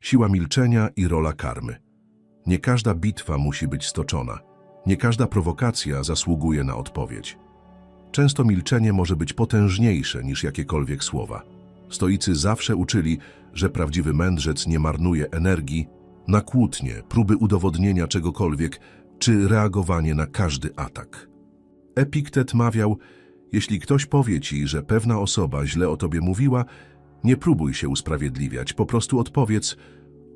Siła milczenia i rola karmy. Nie każda bitwa musi być stoczona. Nie każda prowokacja zasługuje na odpowiedź. Często milczenie może być potężniejsze niż jakiekolwiek słowa. Stoicy zawsze uczyli, że prawdziwy mędrzec nie marnuje energii na kłótnie, próby udowodnienia czegokolwiek czy reagowanie na każdy atak. Epiktet mawiał, jeśli ktoś powie ci, że pewna osoba źle o tobie mówiła, nie próbuj się usprawiedliwiać, po prostu odpowiedz,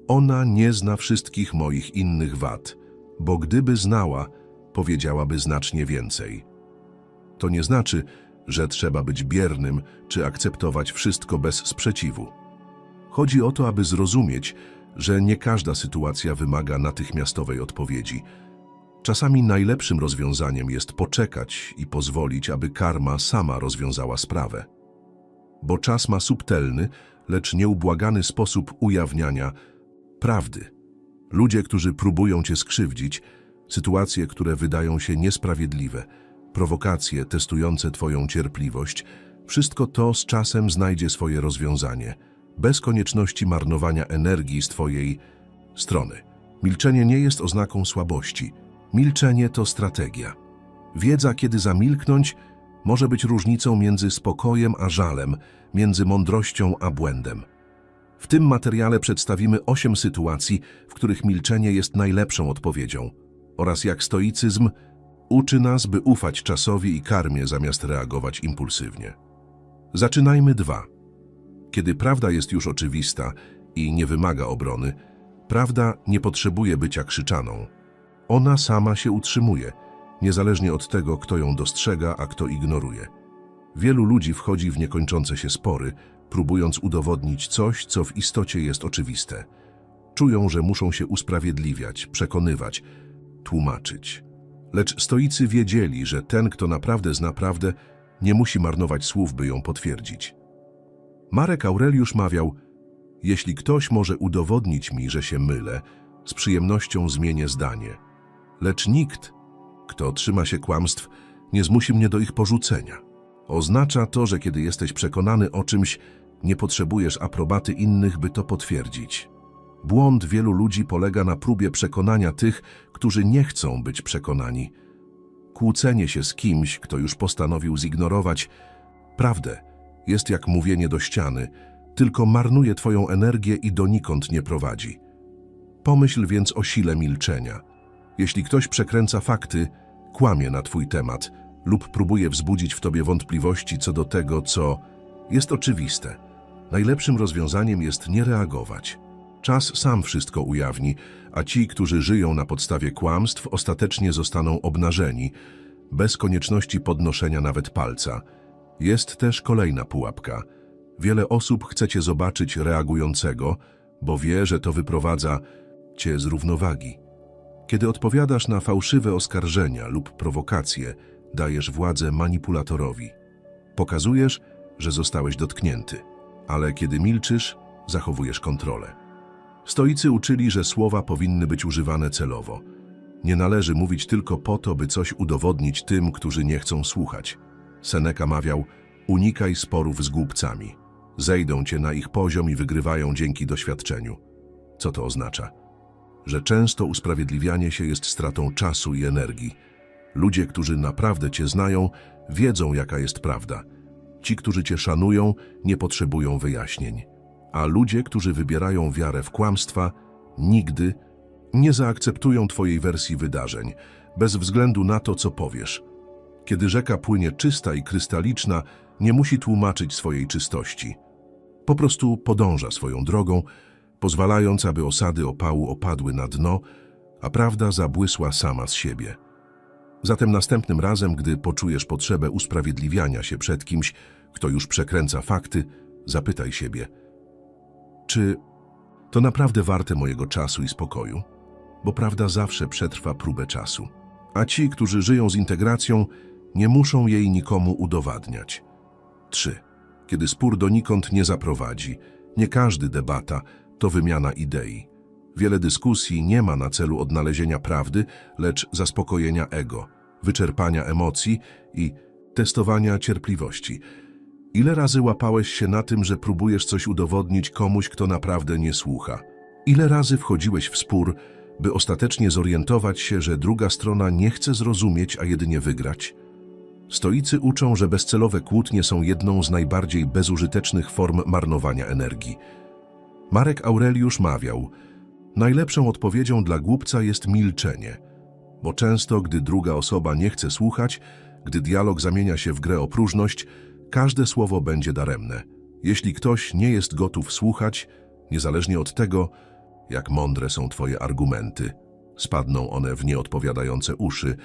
ona nie zna wszystkich moich innych wad, bo gdyby znała, powiedziałaby znacznie więcej. To nie znaczy, że trzeba być biernym czy akceptować wszystko bez sprzeciwu. Chodzi o to, aby zrozumieć, że nie każda sytuacja wymaga natychmiastowej odpowiedzi. Czasami najlepszym rozwiązaniem jest poczekać i pozwolić, aby karma sama rozwiązała sprawę. Bo czas ma subtelny, lecz nieubłagany sposób ujawniania prawdy. Ludzie, którzy próbują cię skrzywdzić, sytuacje, które wydają się niesprawiedliwe, prowokacje testujące twoją cierpliwość, wszystko to z czasem znajdzie swoje rozwiązanie, bez konieczności marnowania energii z twojej strony. Milczenie nie jest oznaką słabości. Milczenie to strategia. Wiedza, kiedy zamilknąć, może być różnicą między spokojem a żalem, między mądrością a błędem. W tym materiale przedstawimy osiem sytuacji, w których milczenie jest najlepszą odpowiedzią oraz jak stoicyzm uczy nas, by ufać czasowi i karmie zamiast reagować impulsywnie. Zaczynajmy dwa. Kiedy prawda jest już oczywista i nie wymaga obrony, prawda nie potrzebuje bycia krzyczaną. Ona sama się utrzymuje, niezależnie od tego, kto ją dostrzega, a kto ignoruje. Wielu ludzi wchodzi w niekończące się spory, próbując udowodnić coś, co w istocie jest oczywiste. Czują, że muszą się usprawiedliwiać, przekonywać, tłumaczyć. Lecz stoicy wiedzieli, że ten, kto naprawdę zna prawdę, nie musi marnować słów, by ją potwierdzić. Marek Aureliusz mawiał, jeśli ktoś może udowodnić mi, że się mylę, z przyjemnością zmienię zdanie. Lecz nikt, kto trzyma się kłamstw, nie zmusi mnie do ich porzucenia. Oznacza to, że kiedy jesteś przekonany o czymś, nie potrzebujesz aprobaty innych, by to potwierdzić. Błąd wielu ludzi polega na próbie przekonania tych, którzy nie chcą być przekonani. Kłócenie się z kimś, kto już postanowił zignorować prawdę, jest jak mówienie do ściany, tylko marnuje twoją energię i donikąd nie prowadzi. Pomyśl więc o sile milczenia. Jeśli ktoś przekręca fakty, kłamie na twój temat lub próbuje wzbudzić w tobie wątpliwości co do tego, co jest oczywiste, najlepszym rozwiązaniem jest nie reagować. Czas sam wszystko ujawni, a ci, którzy żyją na podstawie kłamstw, ostatecznie zostaną obnażeni, bez konieczności podnoszenia nawet palca. Jest też kolejna pułapka. Wiele osób chce cię zobaczyć reagującego, bo wie, że to wyprowadza cię z równowagi. Kiedy odpowiadasz na fałszywe oskarżenia lub prowokacje, dajesz władzę manipulatorowi. Pokazujesz, że zostałeś dotknięty, ale kiedy milczysz, zachowujesz kontrolę. Stoicy uczyli, że słowa powinny być używane celowo. Nie należy mówić tylko po to, by coś udowodnić tym, którzy nie chcą słuchać. Seneca mawiał, unikaj sporów z głupcami. Zejdą cię na ich poziom i wygrywają dzięki doświadczeniu. Co to oznacza? Że często usprawiedliwianie się jest stratą czasu i energii. Ludzie, którzy naprawdę cię znają, wiedzą, jaka jest prawda. Ci, którzy cię szanują, nie potrzebują wyjaśnień a ludzie, którzy wybierają wiarę w kłamstwa, nigdy nie zaakceptują Twojej wersji wydarzeń, bez względu na to, co powiesz. Kiedy rzeka płynie czysta i krystaliczna, nie musi tłumaczyć swojej czystości. Po prostu podąża swoją drogą, pozwalając, aby osady opału opadły na dno, a prawda zabłysła sama z siebie. Zatem następnym razem, gdy poczujesz potrzebę usprawiedliwiania się przed kimś, kto już przekręca fakty, zapytaj siebie – czy to naprawdę warte mojego czasu i spokoju? Bo prawda zawsze przetrwa próbę czasu. A ci, którzy żyją z integracją, nie muszą jej nikomu udowadniać. 3. Kiedy spór donikąd nie zaprowadzi, nie każdy debata to wymiana idei. Wiele dyskusji nie ma na celu odnalezienia prawdy, lecz zaspokojenia ego, wyczerpania emocji i testowania cierpliwości. Ile razy łapałeś się na tym, że próbujesz coś udowodnić komuś, kto naprawdę nie słucha? Ile razy wchodziłeś w spór, by ostatecznie zorientować się, że druga strona nie chce zrozumieć, a jedynie wygrać? Stoicy uczą, że bezcelowe kłótnie są jedną z najbardziej bezużytecznych form marnowania energii. Marek Aureliusz mawiał, najlepszą odpowiedzią dla głupca jest milczenie, bo często, gdy druga osoba nie chce słuchać, gdy dialog zamienia się w grę o próżność, każde słowo będzie daremne. Jeśli ktoś nie jest gotów słuchać, niezależnie od tego, jak mądre są twoje argumenty, spadną one w nieodpowiadające uszy.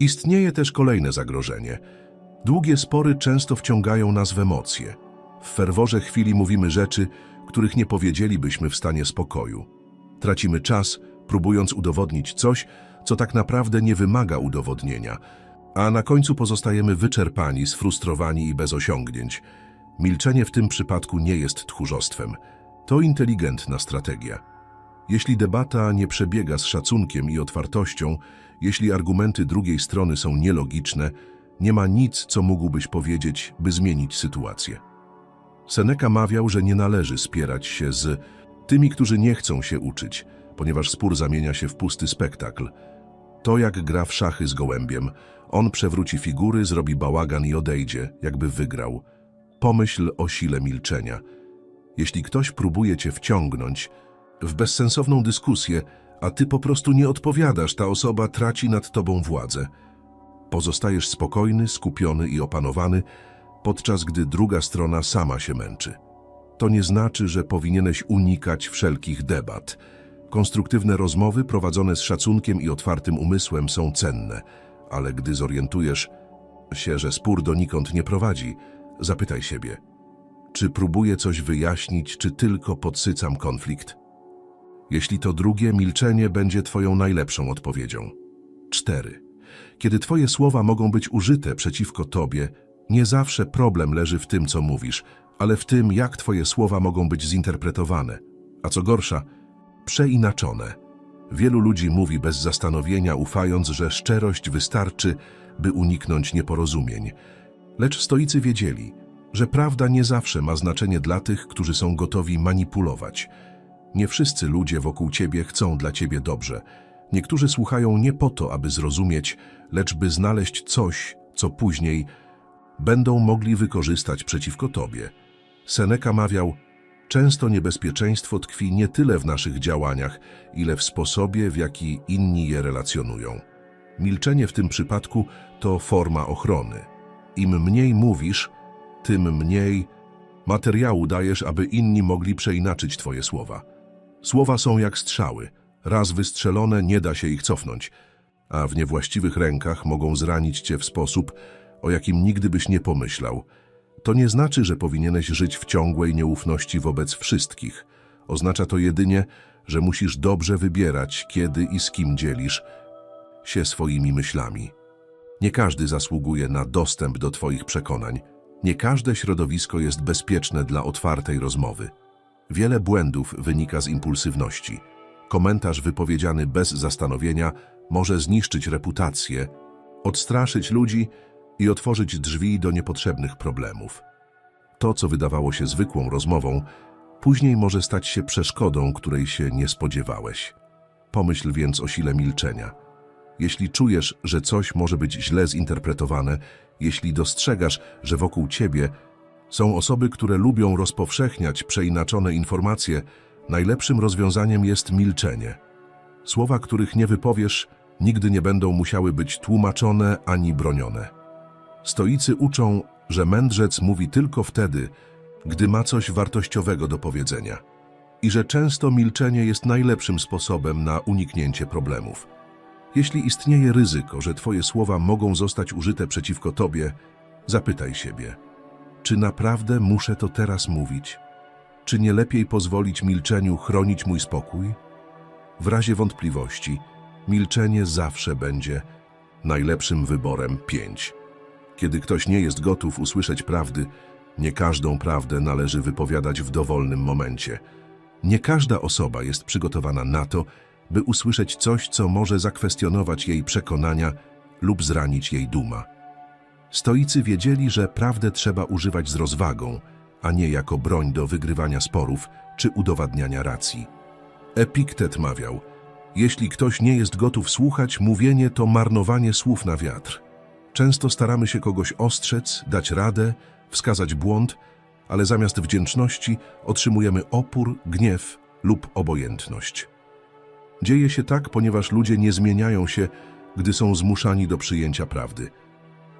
Istnieje też kolejne zagrożenie. Długie spory często wciągają nas w emocje. W ferworze chwili mówimy rzeczy, których nie powiedzielibyśmy w stanie spokoju. Tracimy czas, próbując udowodnić coś, co tak naprawdę nie wymaga udowodnienia, a na końcu pozostajemy wyczerpani, sfrustrowani i bez osiągnięć. Milczenie w tym przypadku nie jest tchórzostwem. To inteligentna strategia. Jeśli debata nie przebiega z szacunkiem i otwartością, jeśli argumenty drugiej strony są nielogiczne, nie ma nic, co mógłbyś powiedzieć, by zmienić sytuację. Seneca mawiał, że nie należy spierać się z tymi, którzy nie chcą się uczyć, ponieważ spór zamienia się w pusty spektakl. To jak gra w szachy z gołębiem. On przewróci figury, zrobi bałagan i odejdzie, jakby wygrał. Pomyśl o sile milczenia. Jeśli ktoś próbuje cię wciągnąć w bezsensowną dyskusję, a ty po prostu nie odpowiadasz, ta osoba traci nad tobą władzę. Pozostajesz spokojny, skupiony i opanowany, podczas gdy druga strona sama się męczy. To nie znaczy, że powinieneś unikać wszelkich debat. Konstruktywne rozmowy prowadzone z szacunkiem i otwartym umysłem są cenne, ale gdy zorientujesz się, że spór donikąd nie prowadzi, zapytaj siebie, czy próbuję coś wyjaśnić, czy tylko podsycam konflikt? Jeśli to drugie, milczenie będzie Twoją najlepszą odpowiedzią. 4. Kiedy Twoje słowa mogą być użyte przeciwko Tobie, nie zawsze problem leży w tym, co mówisz, ale w tym, jak Twoje słowa mogą być zinterpretowane. A co gorsza, przeinaczone. Wielu ludzi mówi bez zastanowienia, ufając, że szczerość wystarczy, by uniknąć nieporozumień. Lecz stoicy wiedzieli, że prawda nie zawsze ma znaczenie dla tych, którzy są gotowi manipulować. Nie wszyscy ludzie wokół ciebie chcą dla ciebie dobrze. Niektórzy słuchają nie po to, aby zrozumieć, lecz by znaleźć coś, co później będą mogli wykorzystać przeciwko tobie. Seneca mawiał, często niebezpieczeństwo tkwi nie tyle w naszych działaniach, ile w sposobie, w jaki inni je relacjonują. Milczenie w tym przypadku to forma ochrony. Im mniej mówisz, tym mniej materiału dajesz, aby inni mogli przeinaczyć twoje słowa. Słowa są jak strzały. Raz wystrzelone nie da się ich cofnąć, a w niewłaściwych rękach mogą zranić cię w sposób, o jakim nigdy byś nie pomyślał. To nie znaczy, że powinieneś żyć w ciągłej nieufności wobec wszystkich. Oznacza to jedynie, że musisz dobrze wybierać, kiedy i z kim dzielisz się swoimi myślami. Nie każdy zasługuje na dostęp do Twoich przekonań. Nie każde środowisko jest bezpieczne dla otwartej rozmowy. Wiele błędów wynika z impulsywności. Komentarz wypowiedziany bez zastanowienia może zniszczyć reputację, odstraszyć ludzi i otworzyć drzwi do niepotrzebnych problemów. To, co wydawało się zwykłą rozmową, później może stać się przeszkodą, której się nie spodziewałeś. Pomyśl więc o sile milczenia. Jeśli czujesz, że coś może być źle zinterpretowane, jeśli dostrzegasz, że wokół ciebie są osoby, które lubią rozpowszechniać przeinaczone informacje, najlepszym rozwiązaniem jest milczenie. Słowa, których nie wypowiesz, nigdy nie będą musiały być tłumaczone ani bronione. Stoicy uczą, że mędrzec mówi tylko wtedy, gdy ma coś wartościowego do powiedzenia i że często milczenie jest najlepszym sposobem na uniknięcie problemów. Jeśli istnieje ryzyko, że Twoje słowa mogą zostać użyte przeciwko Tobie, zapytaj siebie, czy naprawdę muszę to teraz mówić? Czy nie lepiej pozwolić milczeniu chronić mój spokój? W razie wątpliwości, milczenie zawsze będzie najlepszym wyborem 5. Kiedy ktoś nie jest gotów usłyszeć prawdy, nie każdą prawdę należy wypowiadać w dowolnym momencie. Nie każda osoba jest przygotowana na to, by usłyszeć coś, co może zakwestionować jej przekonania lub zranić jej duma. Stoicy wiedzieli, że prawdę trzeba używać z rozwagą, a nie jako broń do wygrywania sporów czy udowadniania racji. Epiktet mawiał, jeśli ktoś nie jest gotów słuchać, mówienie to marnowanie słów na wiatr. Często staramy się kogoś ostrzec, dać radę, wskazać błąd, ale zamiast wdzięczności otrzymujemy opór, gniew lub obojętność. Dzieje się tak, ponieważ ludzie nie zmieniają się, gdy są zmuszani do przyjęcia prawdy.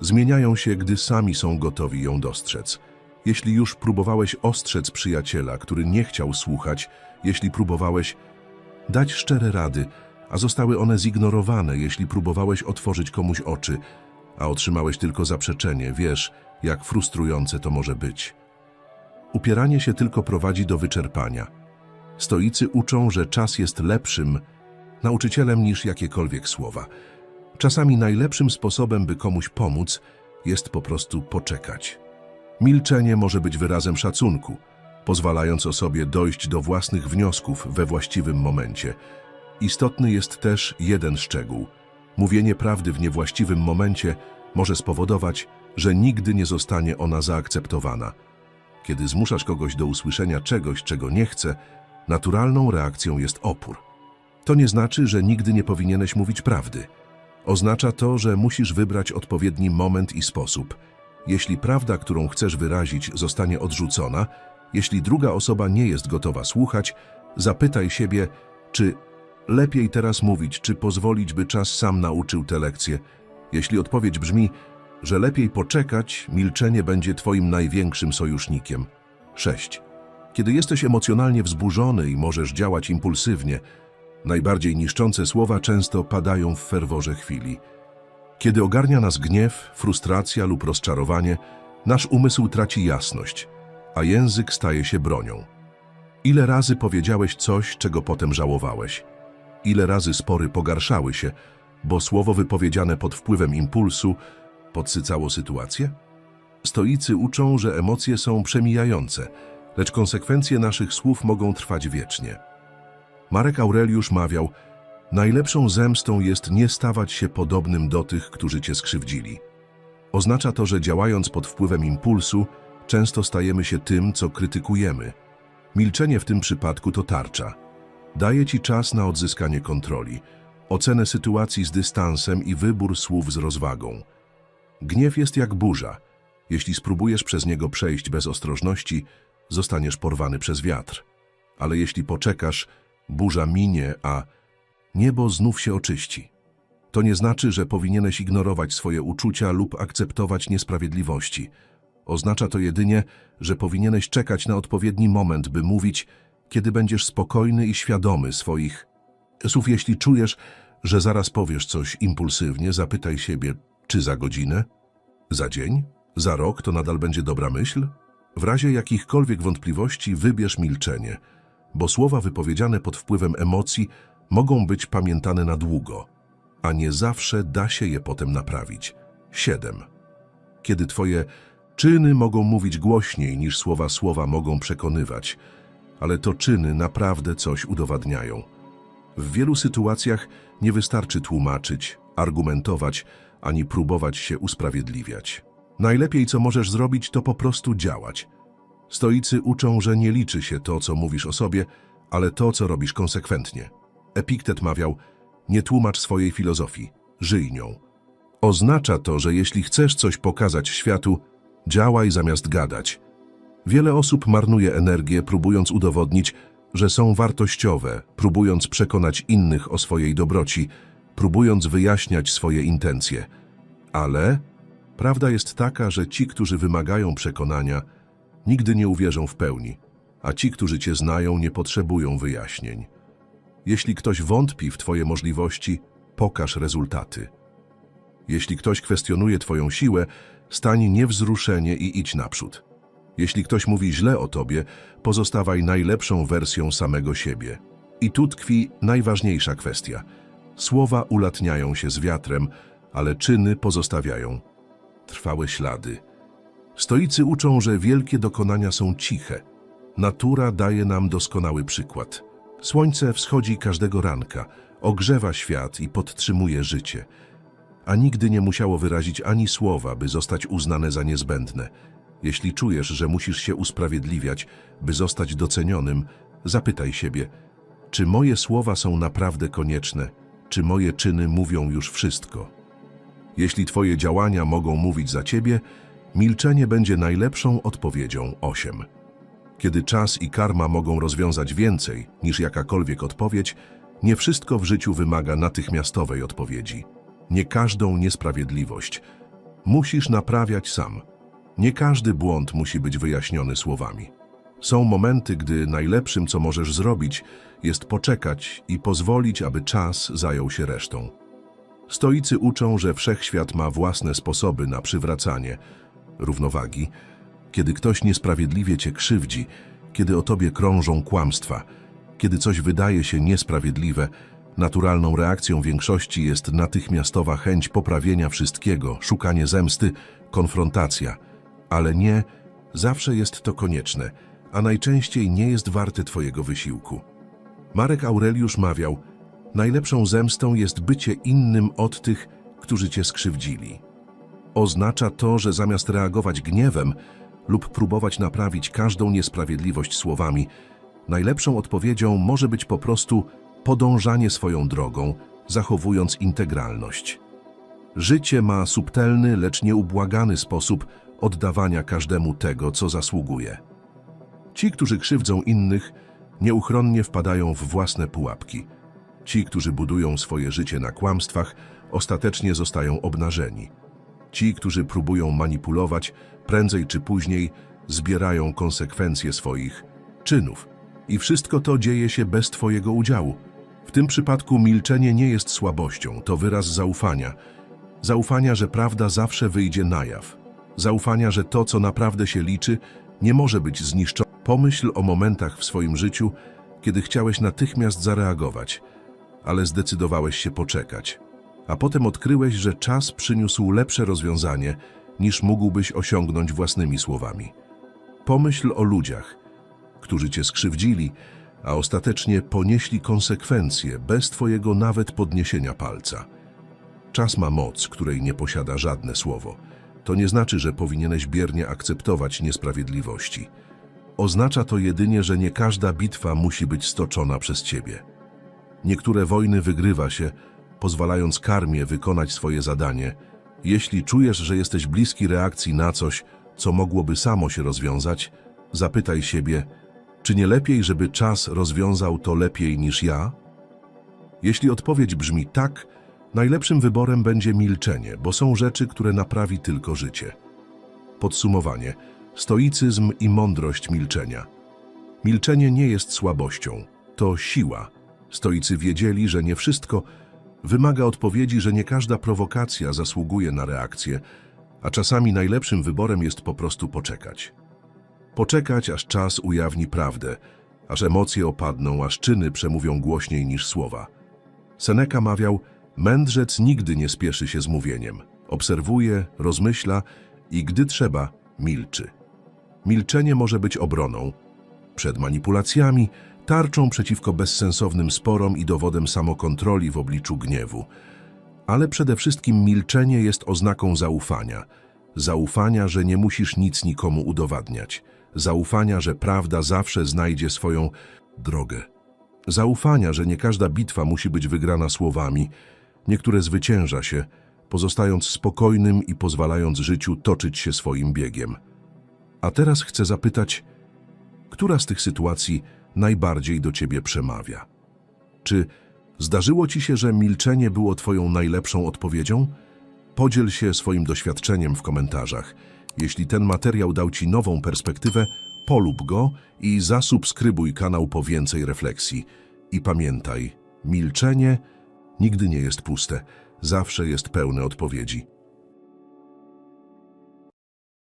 Zmieniają się, gdy sami są gotowi ją dostrzec. Jeśli już próbowałeś ostrzec przyjaciela, który nie chciał słuchać, jeśli próbowałeś dać szczere rady, a zostały one zignorowane, jeśli próbowałeś otworzyć komuś oczy, a otrzymałeś tylko zaprzeczenie, wiesz, jak frustrujące to może być. Upieranie się tylko prowadzi do wyczerpania. Stoicy uczą, że czas jest lepszym nauczycielem niż jakiekolwiek słowa. Czasami najlepszym sposobem, by komuś pomóc, jest po prostu poczekać. Milczenie może być wyrazem szacunku, pozwalając osobie dojść do własnych wniosków we właściwym momencie. Istotny jest też jeden szczegół. Mówienie prawdy w niewłaściwym momencie może spowodować, że nigdy nie zostanie ona zaakceptowana. Kiedy zmuszasz kogoś do usłyszenia czegoś, czego nie chce, naturalną reakcją jest opór. To nie znaczy, że nigdy nie powinieneś mówić prawdy. Oznacza to, że musisz wybrać odpowiedni moment i sposób. Jeśli prawda, którą chcesz wyrazić, zostanie odrzucona, jeśli druga osoba nie jest gotowa słuchać, zapytaj siebie, czy lepiej teraz mówić, czy pozwolić, by czas sam nauczył tę lekcję. Jeśli odpowiedź brzmi, że lepiej poczekać, milczenie będzie Twoim największym sojusznikiem. 6. Kiedy jesteś emocjonalnie wzburzony i możesz działać impulsywnie, najbardziej niszczące słowa często padają w ferworze chwili. Kiedy ogarnia nas gniew, frustracja lub rozczarowanie, nasz umysł traci jasność, a język staje się bronią. Ile razy powiedziałeś coś, czego potem żałowałeś? Ile razy spory pogarszały się, bo słowo wypowiedziane pod wpływem impulsu podsycało sytuację? Stoicy uczą, że emocje są przemijające, lecz konsekwencje naszych słów mogą trwać wiecznie. Marek Aureliusz mawiał, najlepszą zemstą jest nie stawać się podobnym do tych, którzy cię skrzywdzili. Oznacza to, że działając pod wpływem impulsu, często stajemy się tym, co krytykujemy. Milczenie w tym przypadku to tarcza. Daje ci czas na odzyskanie kontroli, ocenę sytuacji z dystansem i wybór słów z rozwagą. Gniew jest jak burza. Jeśli spróbujesz przez niego przejść bez ostrożności, zostaniesz porwany przez wiatr. Ale jeśli poczekasz, burza minie, a niebo znów się oczyści. To nie znaczy, że powinieneś ignorować swoje uczucia lub akceptować niesprawiedliwości. Oznacza to jedynie, że powinieneś czekać na odpowiedni moment, by mówić, kiedy będziesz spokojny i świadomy swoich słów. Jeśli czujesz, że zaraz powiesz coś impulsywnie, zapytaj siebie, czy za godzinę? Za dzień? Za rok to nadal będzie dobra myśl? W razie jakichkolwiek wątpliwości wybierz milczenie, bo słowa wypowiedziane pod wpływem emocji mogą być pamiętane na długo, a nie zawsze da się je potem naprawić. 7. Kiedy twoje czyny mogą mówić głośniej niż słowa słowa mogą przekonywać, ale to czyny naprawdę coś udowadniają. W wielu sytuacjach nie wystarczy tłumaczyć, argumentować, ani próbować się usprawiedliwiać. Najlepiej, co możesz zrobić, to po prostu działać. Stoicy uczą, że nie liczy się to, co mówisz o sobie, ale to, co robisz konsekwentnie. Epiktet mawiał, nie tłumacz swojej filozofii, żyj nią. Oznacza to, że jeśli chcesz coś pokazać światu, działaj zamiast gadać. Wiele osób marnuje energię, próbując udowodnić, że są wartościowe, próbując przekonać innych o swojej dobroci, próbując wyjaśniać swoje intencje. Ale prawda jest taka, że ci, którzy wymagają przekonania, nigdy nie uwierzą w pełni, a ci, którzy cię znają, nie potrzebują wyjaśnień. Jeśli ktoś wątpi w twoje możliwości, pokaż rezultaty. Jeśli ktoś kwestionuje twoją siłę, stań niewzruszenie i idź naprzód. Jeśli ktoś mówi źle o tobie, pozostawaj najlepszą wersją samego siebie. I tu tkwi najważniejsza kwestia. Słowa ulatniają się z wiatrem, ale czyny pozostawiają trwałe ślady. Stoicy uczą, że wielkie dokonania są ciche. Natura daje nam doskonały przykład. Słońce wschodzi każdego ranka, ogrzewa świat i podtrzymuje życie. A nigdy nie musiało wyrazić ani słowa, by zostać uznane za niezbędne. Jeśli czujesz, że musisz się usprawiedliwiać, by zostać docenionym, zapytaj siebie, czy moje słowa są naprawdę konieczne, czy moje czyny mówią już wszystko. Jeśli twoje działania mogą mówić za ciebie, milczenie będzie najlepszą odpowiedzią 8. Kiedy czas i karma mogą rozwiązać więcej niż jakakolwiek odpowiedź, nie wszystko w życiu wymaga natychmiastowej odpowiedzi. Nie każdą niesprawiedliwość musisz naprawiać sam. Nie każdy błąd musi być wyjaśniony słowami. Są momenty, gdy najlepszym, co możesz zrobić, jest poczekać i pozwolić, aby czas zajął się resztą. Stoicy uczą, że wszechświat ma własne sposoby na przywracanie równowagi. Kiedy ktoś niesprawiedliwie cię krzywdzi, kiedy o tobie krążą kłamstwa, kiedy coś wydaje się niesprawiedliwe, naturalną reakcją większości jest natychmiastowa chęć poprawienia wszystkiego, szukanie zemsty, konfrontacja. Ale nie, zawsze jest to konieczne, a najczęściej nie jest warte twojego wysiłku. Marek Aureliusz mawiał, najlepszą zemstą jest bycie innym od tych, którzy cię skrzywdzili. Oznacza to, że zamiast reagować gniewem lub próbować naprawić każdą niesprawiedliwość słowami, najlepszą odpowiedzią może być po prostu podążanie swoją drogą, zachowując integralność. Życie ma subtelny, lecz nieubłagany sposób oddawania każdemu tego, co zasługuje. Ci, którzy krzywdzą innych, nieuchronnie wpadają w własne pułapki. Ci, którzy budują swoje życie na kłamstwach, ostatecznie zostają obnażeni. Ci, którzy próbują manipulować, prędzej czy później zbierają konsekwencje swoich czynów. I wszystko to dzieje się bez Twojego udziału. W tym przypadku milczenie nie jest słabością, to wyraz zaufania. Zaufania, że prawda zawsze wyjdzie na jaw. Zaufania, że to, co naprawdę się liczy, nie może być zniszczone. Pomyśl o momentach w swoim życiu, kiedy chciałeś natychmiast zareagować, ale zdecydowałeś się poczekać. A potem odkryłeś, że czas przyniósł lepsze rozwiązanie, niż mógłbyś osiągnąć własnymi słowami. Pomyśl o ludziach, którzy cię skrzywdzili, a ostatecznie ponieśli konsekwencje bez twojego nawet podniesienia palca. Czas ma moc, której nie posiada żadne słowo. To nie znaczy, że powinieneś biernie akceptować niesprawiedliwości. Oznacza to jedynie, że nie każda bitwa musi być stoczona przez ciebie. Niektóre wojny wygrywa się, pozwalając karmie wykonać swoje zadanie. Jeśli czujesz, że jesteś bliski reakcji na coś, co mogłoby samo się rozwiązać, zapytaj siebie, czy nie lepiej, żeby czas rozwiązał to lepiej niż ja? Jeśli odpowiedź brzmi tak, najlepszym wyborem będzie milczenie, bo są rzeczy, które naprawi tylko życie. Podsumowanie. Stoicyzm i mądrość milczenia. Milczenie nie jest słabością, to siła. Stoicy wiedzieli, że nie wszystko wymaga odpowiedzi, że nie każda prowokacja zasługuje na reakcję, a czasami najlepszym wyborem jest po prostu poczekać. Poczekać, aż czas ujawni prawdę, aż emocje opadną, aż czyny przemówią głośniej niż słowa. Seneca mawiał, mędrzec nigdy nie spieszy się z mówieniem. Obserwuje, rozmyśla i gdy trzeba, milczy. Milczenie może być obroną przed manipulacjami, tarczą przeciwko bezsensownym sporom i dowodem samokontroli w obliczu gniewu. Ale przede wszystkim milczenie jest oznaką zaufania. Zaufania, że nie musisz nic nikomu udowadniać. Zaufania, że prawda zawsze znajdzie swoją drogę. Zaufania, że nie każda bitwa musi być wygrana słowami. Niektóre zwycięża się, pozostając spokojnym i pozwalając życiu toczyć się swoim biegiem. A teraz chcę zapytać, która z tych sytuacji najbardziej do ciebie przemawia? Czy zdarzyło ci się, że milczenie było twoją najlepszą odpowiedzią? Podziel się swoim doświadczeniem w komentarzach. Jeśli ten materiał dał ci nową perspektywę, polub go i zasubskrybuj kanał po więcej refleksji. I pamiętaj, milczenie nigdy nie jest puste, zawsze jest pełne odpowiedzi.